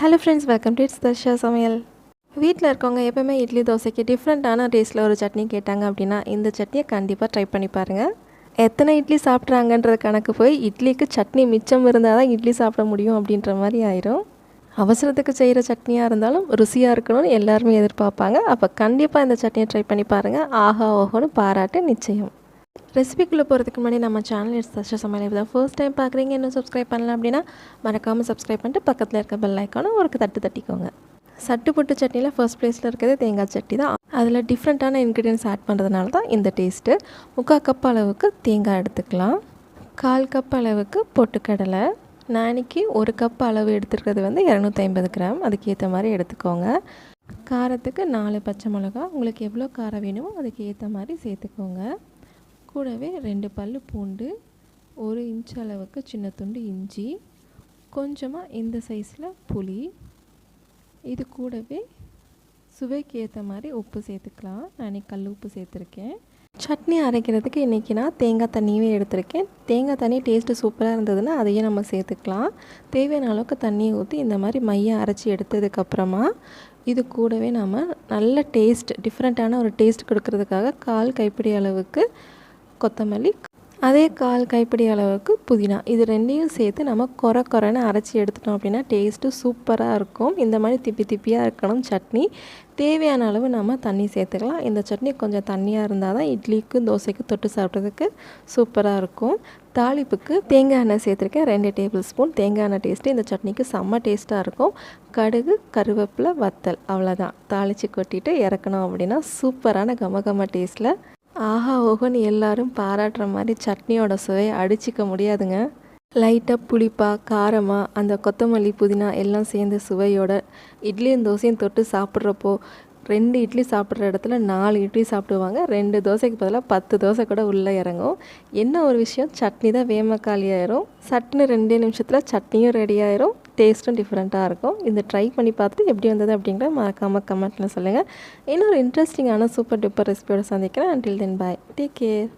Hello friends welcome to it's Dharsha சமையல். வீட்டில் இருக்கவங்க எப்போயுமே இட்லி தோசைக்கு டிஃப்ரெண்ட்டான டேஸ்ட்டில் ஒரு சட்னி கேட்டாங்க அப்படின்னா இந்த சட்னியை கண்டிப்பாக ட்ரை பண்ணி பாருங்கள் எத்தனை இட்லி சாப்பிட்றாங்கன்ற கணக்கு போய் இட்லிக்கு சட்னி மிச்சம் இருந்தால் தான் இட்லி சாப்பிட முடியும் அப்படின்ற மாதிரி ஆயிரும். அவசரத்துக்கு செய்கிற சட்னியாக இருந்தாலும் ருசியாக இருக்கணும்னு எல்லாருமே எதிர்பார்ப்பாங்க. அப்போ கண்டிப்பாக இந்த சட்னியை ட்ரை பண்ணி பாருங்கள் ஆஹா ஓஹோன்னு பாராட்டு நிச்சயம். ரெசிபிக்குள்ளே போகிறதுக்கு முன்னாடி நம்ம சேனல் இட்ஸ் தர்ஷா சமையல் தான் ஃபர்ஸ்ட் டைம் பார்க்குறீங்க இன்னும் சப்ஸ்கிரைப் பண்ணலாம் அப்படின்னா மறக்காமல் சப்ஸ்கிரைப் பண்ணிட்டு பக்கத்தில் இருக்க பெல் ஐக்கானும் ஒரு தட்டு தட்டிக்கோங்க. சட்டு புட்டு சட்னியில் ஃபர்ஸ்ட் ப்ளேஸில் இருக்கிறது தேங்காய் சட்னி தான். அதில் டிஃப்ரெண்ட்டான இன்க்ரீடியன்ஸ் ஆட் பண்ணுறதுனால தான் இந்த டேஸ்ட்டு முக்கால் கப் அளவுக்கு தேங்காய் எடுத்துக்கலாம். கால் கப் அளவுக்கு பொட்டுக்கடலை. நான் இன்னைக்கு ஒரு கப் அளவு எடுத்துருக்கிறது வந்து இரநூத்தி ஐம்பது கிராம். அதுக்கேற்ற மாதிரி எடுத்துக்கோங்க. காரத்துக்கு நாலு பச்சை மிளகா உங்களுக்கு எவ்வளோ காரம் வேணுமோ அதுக்கு ஏற்ற மாதிரி சேர்த்துக்கோங்க. கூடவே ரெண்டு பல் பூண்டு ஒரு இன்ச் அளவுக்கு சின்ன துண்டு இஞ்சி கொஞ்சமாக இந்த சைஸில் புளி. இது கூடவே சுவைக்கு ஏற்ற மாதிரி உப்பு சேர்த்துக்கலாம். நான் இன்னைக்கு கல் உப்பு சேர்த்துருக்கேன். சட்னி அரைக்கிறதுக்கு இன்றைக்கி நான் தேங்காய் தண்ணியே எடுத்திருக்கேன். தேங்காய் தண்ணி டேஸ்ட்டு சூப்பராக இருந்ததுன்னா அதையே நம்ம சேர்த்துக்கலாம். தேவையான அளவுக்கு தண்ணியை ஊற்றி இந்த மாதிரி மையம் அரைச்சி எடுத்ததுக்கப்புறமா இது கூடவே நம்ம நல்ல டேஸ்ட் டிஃப்ரெண்ட்டான ஒரு டேஸ்ட் கொடுக்கறதுக்காக கால் கைப்பிடி அளவுக்கு கொத்தமல்லி அதே கால் கைப்பிடி அளவுக்கு புதினா. இது ரெண்டையும் சேர்த்து நம்ம குறை குறைன்னு அரைச்சி எடுத்துட்டோம் அப்படின்னா டேஸ்ட்டு சூப்பராக இருக்கும். இந்த மாதிரி திப்பி திப்பியாக இருக்கணும் சட்னி. தேவையான அளவு நம்ம தண்ணி சேர்த்துக்கலாம். இந்த சட்னி கொஞ்சம் தண்ணியாக இருந்தால் தான் இட்லிக்கும் தோசைக்கும் தொட்டு சாப்பிட்றதுக்கு சூப்பராக இருக்கும். தாளிப்புக்கு தேங்காய் எண்ணெய் சேர்த்துருக்கேன். ரெண்டு டேபிள் ஸ்பூன் தேங்காய் எண்ணெய் டேஸ்ட்டு இந்த சட்னிக்கு செம்ம டேஸ்ட்டாக இருக்கும். கடுகு கருவேப்பிலை வத்தல் அவ்வளோதான் தாளித்து கொட்டிட்டு இறக்கணும் அப்படின்னா சூப்பரான கம கம டேஸ்ட்டில் ஆஹா ஓஹோன்னு எல்லாரும் பாராட்டுற மாதிரி சட்னியோட சுவையை அடிச்சிக்க முடியாதுங்க. லைட்டாக புளிப்பாக காரமாக அந்த கொத்தமல்லி புதினா எல்லாம் சேர்ந்த சுவையோட இட்லியும் தோசையும் தொட்டு சாப்பிட்றப்போ ரெண்டு இட்லி சாப்பிட்ற இடத்துல நாலு இட்லி சாப்பிடுவாங்க. ரெண்டு தோசைக்கு பதிலாக பத்து தோசை கூட உள்ளே இறங்கும். என்ன ஒரு விஷயம்? சட்னி தான் வேமக்காளி ஆயிரும் சட்னி ரெண்டே நிமிஷத்தில் சட்னியும் ரெடி ஆயிரும். டேஸ்ட்டும் டிஃப்ரெண்ட்டாக இருக்கும். இந்த ட்ரை பண்ணி பார்த்துட்டு எப்படி வந்தது அப்படிங்கிற மறக்காமல் கமெண்ட்டில் சொல்லுங்கள் இன்னொரு இன்ட்ரெஸ்டிங்கான சூப்பர் டூப்பர் ரெசிபியோட சந்திக்கிறேன். Until then bye take care